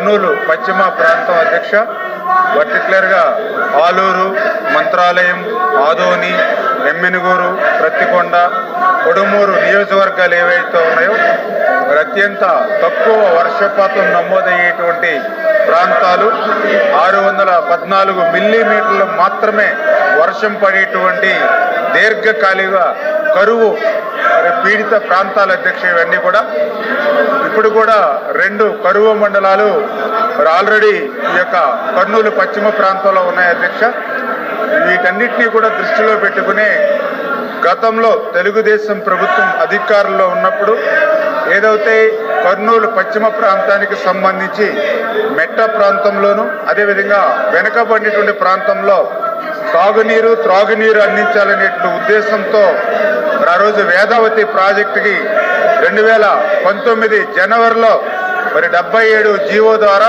కర్నూలు పశ్చిమ ప్రాంతం అధ్యక్ష పర్టికులర్గా ఆలూరు మంత్రాలయం ఆదోని ఎమ్మెనుగూరు ప్రత్తికొండ కొడుమూరు నియోజకవర్గాలు ఏవైతే ఉన్నాయో మరి అత్యంత తక్కువ వర్షపాతం నమోదయ్యేటువంటి ప్రాంతాలు ఆరు వందల పద్నాలుగు మిల్లీమీటర్లు మాత్రమే వర్షం పడేటువంటి దీర్ఘకాలిక కరువు పీడిత ప్రాంతాల అధ్యక్ష ఇవన్నీ కూడా. ఇప్పుడు కూడా రెండు కరువు మండలాలు మరి ఆల్రెడీ ఈ యొక్క కర్నూలు పశ్చిమ ప్రాంతంలో ఉన్నాయి అధ్యక్ష. వీటన్నిటినీ కూడా దృష్టిలో పెట్టుకుని గతంలో తెలుగుదేశం ప్రభుత్వం అధికారంలో ఉన్నప్పుడు ఏదైతే కర్నూలు పశ్చిమ ప్రాంతానికి సంబంధించి మెట్ట ప్రాంతంలోను అదేవిధంగా వెనుకబడినటువంటి ప్రాంతంలో సాగునీరు త్రాగునీరు అందించాలనే ఉద్దేశంతో ఆ రోజు వేదావతి ప్రాజెక్టుకి రెండు వేల పంతొమ్మిది జనవరిలో మరి డెబ్బై ఏడు జీవో ద్వారా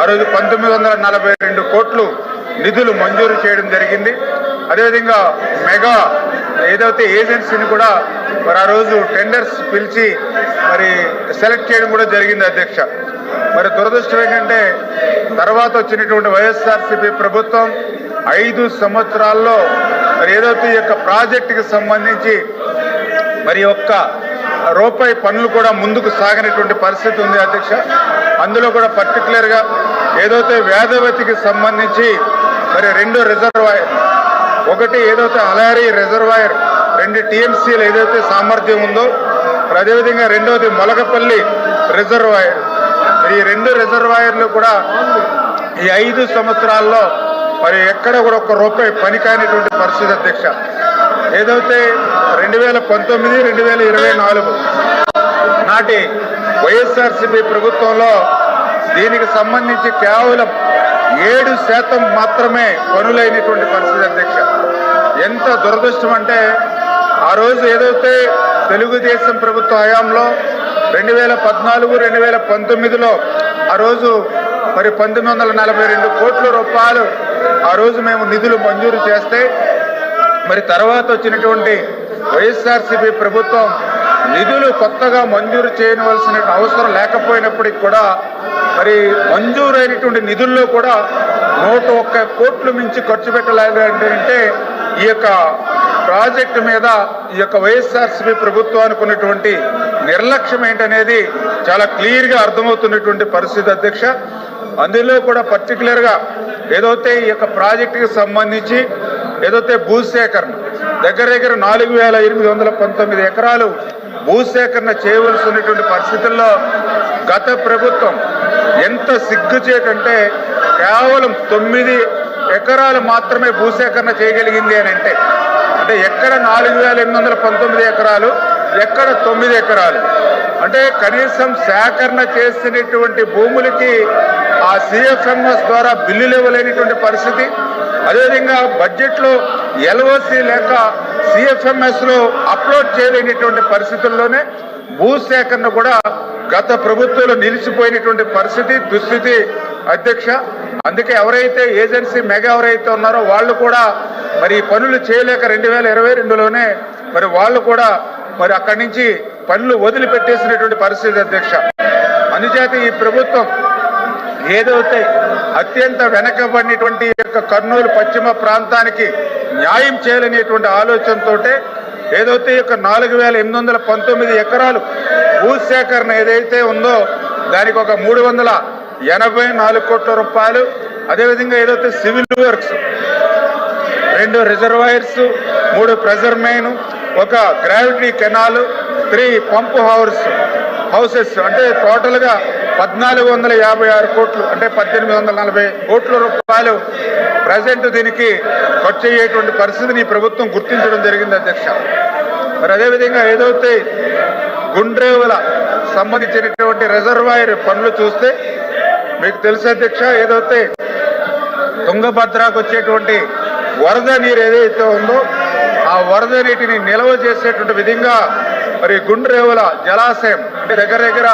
ఆ రోజు పంతొమ్మిది వందల నలభై రెండు కోట్లు నిధులు మంజూరు చేయడం జరిగింది. అదేవిధంగా మెగా ఏదైతే ఏజెన్సీని కూడా మరి ఆ రోజు టెండర్స్ పిలిచి మరి సెలెక్ట్ చేయడం కూడా జరిగింది అధ్యక్ష. మరి దురదృష్టం ఏంటంటే తర్వాత వచ్చినటువంటి వైఎస్ఆర్సీపీ ప్రభుత్వం ఐదు సంవత్సరాల్లో మరి ఏదైతే ఈ యొక్క ప్రాజెక్టుకి సంబంధించి మరి ఒక్క రూపాయి పనులు కూడా ముందుకు సాగనటువంటి పరిస్థితి ఉంది అధ్యక్ష. అందులో కూడా పర్టికులర్గా ఏదైతే వేదవతికి సంబంధించి మరి రెండు రిజర్వాయర్ ఒకటి ఏదైతే అలయారి రిజర్వాయర్ రెండు టీఎంసీలు ఏదైతే సామర్థ్యం ఉందో అదేవిధంగా రెండవది మొలకపల్లి రిజర్వాయర్ ఈ రెండు రిజర్వాయర్లు కూడా ఈ ఐదు సంవత్సరాల్లో మరి ఎక్కడ కూడా ఒక్క రూపాయి పని కానిటువంటి పరిస్థితి అధ్యక్ష. ఏదైతే రెండు వేల పంతొమ్మిది రెండు వేల ఇరవై నాలుగు నాటి వైఎస్ఆర్సీపీ ప్రభుత్వంలో దీనికి సంబంధించి కేవలం ఏడు శాతం మాత్రమే పనులైనటువంటి పరిస్థితి అధ్యక్ష. ఎంత దురదృష్టం అంటే ఆ రోజు ఏదైతే తెలుగుదేశం ప్రభుత్వ హయాంలో రెండు వేల పద్నాలుగు రెండు వేల పంతొమ్మిదిలో ఆ రోజు మరి పంతొమ్మిది వందల నలభై రెండు కోట్ల రూపాయలు ఆ రోజు మేము నిధులు మంజూరు చేస్తే మరి తర్వాత వచ్చినటువంటి వైఎస్ఆర్సీపీ ప్రభుత్వం నిధులు కొత్తగా మంజూరు చేయవలసిన అవసరం లేకపోయినప్పటికి కూడా మరి మంజూరైనటువంటి నిధుల్లో కూడా నూట ఒక్క కోట్లు మించి ఖర్చు పెట్టలేదంటే ఈ యొక్క ప్రాజెక్టు మీద ఈ యొక్క వైఎస్ఆర్సీపీ ప్రభుత్వానికి ఉన్నటువంటి నిర్లక్ష్యం ఏంటనేది చాలా క్లియర్గా అర్థమవుతున్నటువంటి పరిస్థితి అధ్యక్ష. అందులో కూడా పర్టికులర్గా ఏదైతే ఈ యొక్క ప్రాజెక్టుకి సంబంధించి ఏదైతే భూసేకరణ దగ్గర దగ్గర నాలుగు వేల ఎనిమిది వందల పంతొమ్మిది ఎకరాలు భూసేకరణ చేయవలసి ఉన్నటువంటి పరిస్థితుల్లో గత ప్రభుత్వం ఎంత సిగ్గుచేటంటే కేవలం తొమ్మిది ఎకరాలు మాత్రమే భూసేకరణ చేయగలిగింది అని అంటే అంటే ఎక్కడ నాలుగు వేల ఎనిమిది వందల పంతొమ్మిది ఎకరాలు ఎక్కడ తొమ్మిది ఎకరాలు? అంటే కనీసం సేకరణ చేసినటువంటి భూములకి ఆ సిఎఫ్ఎంఎస్ ద్వారా బిల్లులు ఇవ్వలేనటువంటి పరిస్థితి. అదేవిధంగా బడ్జెట్లో ఎల్ఓసి లేక సిఎఫ్ఎంఎస్లో అప్లోడ్ చేయలేనటువంటి పరిస్థితుల్లోనే భూసేకరణ కూడా గత ప్రభుత్వంలో నిలిచిపోయినటువంటి పరిస్థితి దుస్థితి అధ్యక్ష. అందుకే ఎవరైతే ఏజెన్సీ మెగా ఎవరైతే ఉన్నారో వాళ్ళు కూడా మరి పనులు చేయలేక రెండు వేల ఇరవై రెండులోనే మరి వాళ్ళు కూడా మరి అక్కడి నుంచి పనులు వదిలిపెట్టేసినటువంటి పరిస్థితి అధ్యక్ష. అనిచేత ఈ ప్రభుత్వం ఏదైతే అత్యంత వెనకబడినటువంటి యొక్క కర్నూలు పశ్చిమ ప్రాంతానికి న్యాయం చేయాలనేటువంటి ఆలోచనతో ఏదైతే యొక్క నాలుగు వేల ఎనిమిది వందల పంతొమ్మిది ఎకరాలు భూసేకరణ ఏదైతే ఉందో దానికి ఒక మూడు వందల ఎనభై నాలుగు కోట్ల రూపాయలు అదేవిధంగా ఏదైతే సివిల్ వర్క్స్ రెండు రిజర్వాయర్స్ మూడు ప్రెజర్ మెయిన్ ఒక gravity canal three pump house houses అంటే టోటల్గా పద్నాలుగు వందల యాభై ఆరు కోట్లు అంటే పద్దెనిమిది వందల నలభై కోట్ల రూపాయలు ప్రజెంట్ దీనికి ఖర్చు అయ్యేటువంటి పరిస్థితిని ఈ ప్రభుత్వం గుర్తించడం జరిగింది అధ్యక్ష. మరి అదేవిధంగా ఏదైతే గుండ్రేవుల సంబంధించినటువంటి రిజర్వాయర్ పనులు చూస్తే మీకు తెలుసు అధ్యక్ష ఏదైతే తుంగభద్రకు వచ్చేటువంటి వరద నీరు ఏదైతే ఉందో ఆ వరద నీటిని నిల్వ చేసేటువంటి విధంగా మరి గుండ్రేవుల జలాశయం అంటే దగ్గర దగ్గర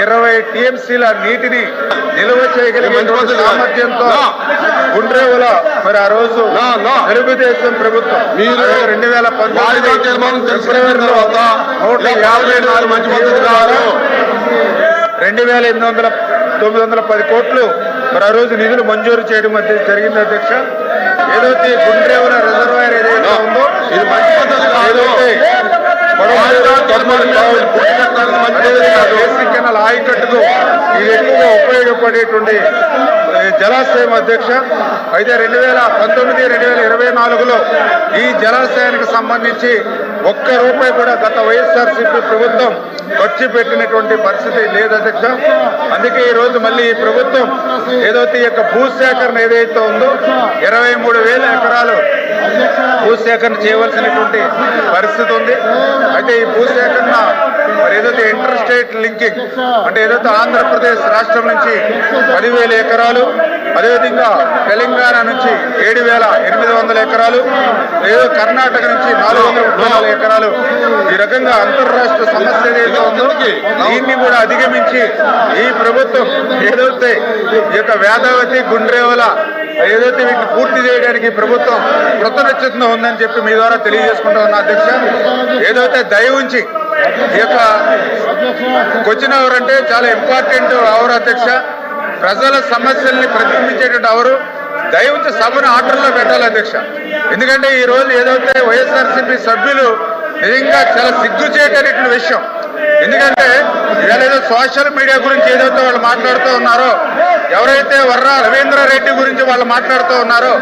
ఇరవై టీఎంసీల నీటిని నిల్వ చేయగలిగే సామర్థ్యంతో గుండ్రేవుల మరి ఆ రోజు. తెలుగుదేశం ప్రభుత్వం. మీరు రెండు వేల నూట యాభై నాలుగు రెండు వేల ఎనిమిది వందల తొమ్మిది వందల పది కోట్లు మరి ఆ రోజు నిధులు మంజూరు చేయడం జరిగింది అధ్యక్ష. ఏదైతే గుండ్రేవల రిజర్వాయర్ ఏదైతే ఉందో ఇది మంచి పద్ధతి కాదు. ఏదైతే పొడమూరు, ఆయకట్టుకు ఇది ఎక్కువగా ఉపయోగపడేటువంటి జలాశయం అధ్యక్ష. అయితే రెండు వేల పంతొమ్మిది రెండు వేల ఇరవై నాలుగులో ఈ జలాశయానికి సంబంధించి ఒక్క రూపాయి కూడా గత వైఎస్ఆర్సీపీ ప్రభుత్వం ఖర్చు పెట్టినటువంటి పరిస్థితి లేదు అధ్యక్ష. అందుకే ఈ రోజు మళ్ళీ ఈ ప్రభుత్వం ఏదైతే ఈ యొక్క భూసేకరణ ఏదైతే ఉందో ఇరవై మూడు వేల ఎకరాలు భూసేకరణ చేయవలసినటువంటి పరిస్థితి ఉంది. అయితే ఈ భూసేకరణ మరి ఏదైతే ఇంటర్ స్టేట్ లింకింగ్ అంటే ఏదైతే ఆంధ్రప్రదేశ్ రాష్ట్రం నుంచి పదివేల ఎకరాలు అదేవిధంగా తెలంగాణ నుంచి ఏడు వేల ఎనిమిది వందల ఎకరాలు ఏదో కర్ణాటక నుంచి నాలుగు వందల ముప్పై నాలుగు ఎకరాలు ఈ రకంగా అంతర్రాష్ట్ర సమస్య ఏదైతే ఉందో దీన్ని కూడా అధిగమించి ఈ ప్రభుత్వం ఏదైతే ఈ యొక్క వేదావతి గుండ్రేవల ఏదైతే వీటిని పూర్తి చేయడానికి ప్రభుత్వం కృతనిశ్చితంగా ఉందని చెప్పి మీ ద్వారా తెలియజేసుకుంటా అధ్యక్ష. ఏదైతే దయ ఉంచి ఈ యొక్క క్వశ్చన్ చాలా ఇంపార్టెంట్ అవర్ అధ్యక్ష. ప్రజల సమస్యల్ని ప్రతిబింబించేటువంటి ఎవరు? దయ సభను ఆర్డర్లో పెట్టాలి అధ్యక్ష. ఎందుకంటే ఈ రోజు ఏదైతే వైఎస్ఆర్సీపీ సభ్యులు నిజంగా చాలా సిగ్గు చేయటటువంటి విషయం. ఎందుకంటే ఇవాళ ఏదో సోషల్ మీడియా గురించి ఏదైతే వాళ్ళు మాట్లాడుతూ ఉన్నారో ఎవరైతే వర్రా రవీంద్ర రెడ్డి గురించి వాళ్ళు మాట్లాడుతూ ఉన్నారో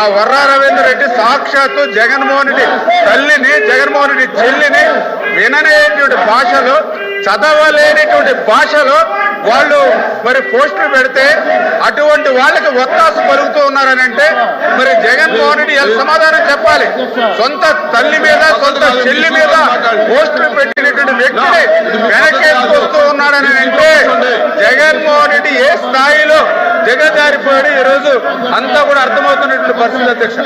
ఆ వర్రా రవీంద్ర రెడ్డి సాక్షాత్తు జగన్మోహన్ రెడ్డి తల్లిని జగన్మోహన్ రెడ్డి చెల్లిని విననేటువంటి భాషలో చదవలేనిటువంటి భాషలో వాళ్ళు మరి పోస్టులు పెడితే అటువంటి వాళ్ళకి ఒత్తాసు పలుకుతూ ఉన్నారనంటే మరి జగన్మోహన్ రెడ్డి ఎంత సమాధానం చెప్పాలి? సొంత తల్లి మీద సొంత చెల్లి మీద పోస్టులు పెట్టినటువంటి వ్యక్తిని వెనకేసుకొస్తూ ఉన్నాడని అంటే జగన్మోహన్ రెడ్డి ఏ స్థాయిలో జగజారిపోయాడు ఈ రోజు అంతా కూడా అర్థమవుతున్నటువంటి పరిస్థితి అధ్యక్ష.